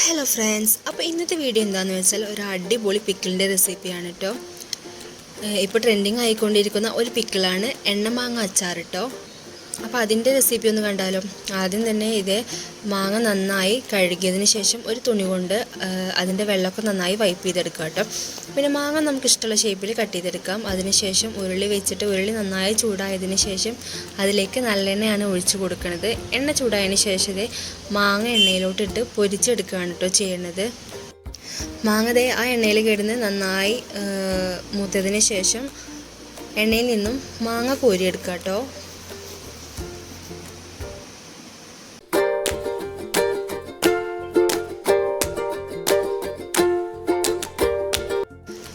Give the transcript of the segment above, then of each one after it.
Hello friends അപ്പോൾ ഇന്നത്തെ video എന്താണെന്ന് വെച്ചാൽ ഒരു അടിപൊളി പിക്കിളിന്റെ റെസിപ്പിയാണ് കേട്ടോ ഇപ്പോൾ ട്രെൻഡിങ് ആയിക്കൊണ്ടിരിക്കുന്ന ഒരു പിക്കിളാണ് എണ്ണമാങ്ങ അച്ചാർ കേട്ടോ അപ്പോൾ അതിന്റെ റെസിപ്പി ഒന്ന് കണ്ടാലോ? ആദ്യം തന്നെ ഇത് മാങ്ങ നന്നായി കഴുകിയതിന് ശേഷം ഒരു തുണി കൊണ്ട് അതിന്റെ വെള്ളമൊക്കെ നന്നായി വൈപ്പ് ചെയ്തെടുക്കുക കേട്ടോ. പിന്നെ മാങ്ങ നമുക്ക് ഇഷ്ടമുള്ള ഷേപ്പിൽ കട്ട് ചെയ്തെടുക്കാം. അതിനുശേഷം ഉരുളി വെച്ചിട്ട് ഉരുളി നന്നായി ചൂടായതിന് ശേഷം അതിലേക്ക് നല്ലെണ്ണയാണ് ഒഴിച്ചു കൊടുക്കുന്നത് എണ്ണ ചൂടായതിന് ശേഷം ഇത് മാങ്ങ എണ്ണയിലോട്ടിട്ട് പൊരിച്ചെടുക്കുകയാണ് കേട്ടോ ചെയ്യണത്. മാങ്ങ ദേ ആ എണ്ണയിൽ കിടന്ന് നന്നായി മൂത്തതിന് ശേഷം എണ്ണയിൽ നിന്നും മാങ്ങ കോരിയെടുക്കുക കേട്ടോ.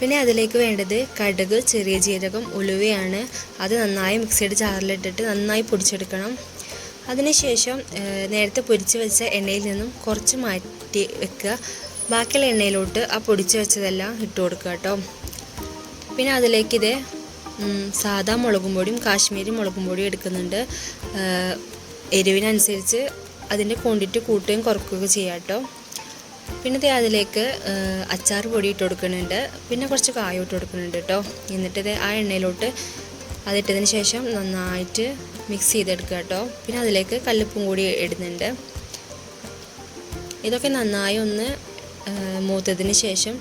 പിന്നെ അതിലേക്ക് വേണ്ടത് കടുക് ചെറിയ ജീരകം ഉലുവയാണ്. അത് നന്നായി മിക്സിയുടെ ജാറിലിട്ടിട്ട് നന്നായി പൊടിച്ചെടുക്കണം. അതിനുശേഷം നേരത്തെ പൊരിച്ച് വെച്ച എണ്ണയിൽ നിന്നും കുറച്ച് മാറ്റി വെക്കുക. ബാക്കിയുള്ള എണ്ണയിലോട്ട് ആ പൊടിച്ച് വെച്ചതെല്ലാം ഇട്ട് കൊടുക്കുക കേട്ടോ. പിന്നെ അതിലേക്ക് സാധാ മുളകും പൊടിയും കാശ്മീരി മുളകും പൊടിയും എടുക്കുന്നുണ്ട്. എരിവിനനുസരിച്ച് അതിന്റെ ക്വാണ്ടിറ്റി കൂട്ടുകയും കുറയ്ക്കുകയും ചെയ്യാം കേട്ടോ. പിന്നെ അതിലേക്ക് അച്ചാർ പൊടി ഇട്ട് കൊടുക്കുന്നുണ്ട്. പിന്നെ കുറച്ച് കായം ഇട്ട് കൊടുക്കുന്നുണ്ട് കേട്ടോ എന്നിട്ട് ഇത് ആ എണ്ണയിലോട്ട് അതിട്ടതിന് ശേഷം നന്നായിട്ട് മിക്സ് ചെയ്തെടുക്കുക കേട്ടോ പിന്നെ അതിലേക്ക് കല്ലുപ്പും കൂടി ഇടുന്നുണ്ട്. ഇതൊക്കെ നന്നായി ഒന്ന് മൂത്തതിന് ശേഷം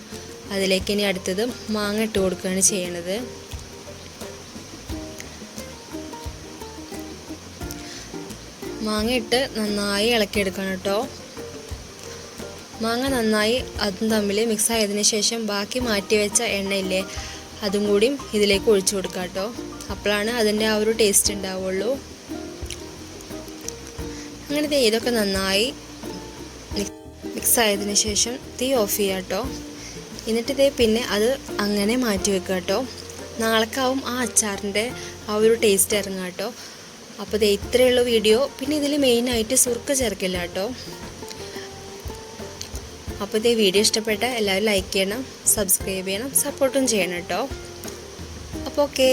അതിലേക്ക് ഇനി അടുത്തത് മാങ്ങ ഇട്ട് കൊടുക്കുകയാണ് ചെയ്യണത്. മാങ്ങ ഇട്ട് നന്നായി ഇളക്കിയെടുക്കണം കേട്ടോ മാങ്ങ നന്നായി അതും തമ്മിൽ മിക്സ് ആയതിനു ശേഷം ബാക്കി മാറ്റി വെച്ച എണ്ണയില്ലേ അതും കൂടി ഇതിലേക്ക് ഒഴിച്ചു കൊടുക്കുക കേട്ടോ അപ്പോഴാണ് അതിന്റെ ആ ഒരു ടേസ്റ്റ് ഉണ്ടാവുള്ളൂ അങ്ങനെ ദേ ഇതൊക്കെ നന്നായി മിക്സ് ആയതിന് ശേഷം തീ ഓഫ് ചെയ്യുക കേട്ടോ എന്നിട്ട് ഇതേ പിന്നെ അത് അങ്ങനെ മാറ്റി വെക്കുക കേട്ടോ നാളെക്കാവും ആ അച്ചാറിന്റെ ആ ഒരു ടേസ്റ്റ് ഇറങ്ങുക കേട്ടോ അപ്പോൾ ദേ ഇത്രയുള്ള വീഡിയോ. പിന്നെ ഇതിൽ മെയിനായിട്ട് സുർക്ക് ചേർക്കില്ല കേട്ടോ അപ്പോൾ ഇതേ വീഡിയോ ഇഷ്ടപ്പെട്ട എല്ലാവരും ലൈക്ക് ചെയ്യണം സബ്സ്ക്രൈബ് ചെയ്യണം സപ്പോർട്ടും ചെയ്യണം കേട്ടോ. അപ്പോൾ ഓക്കേ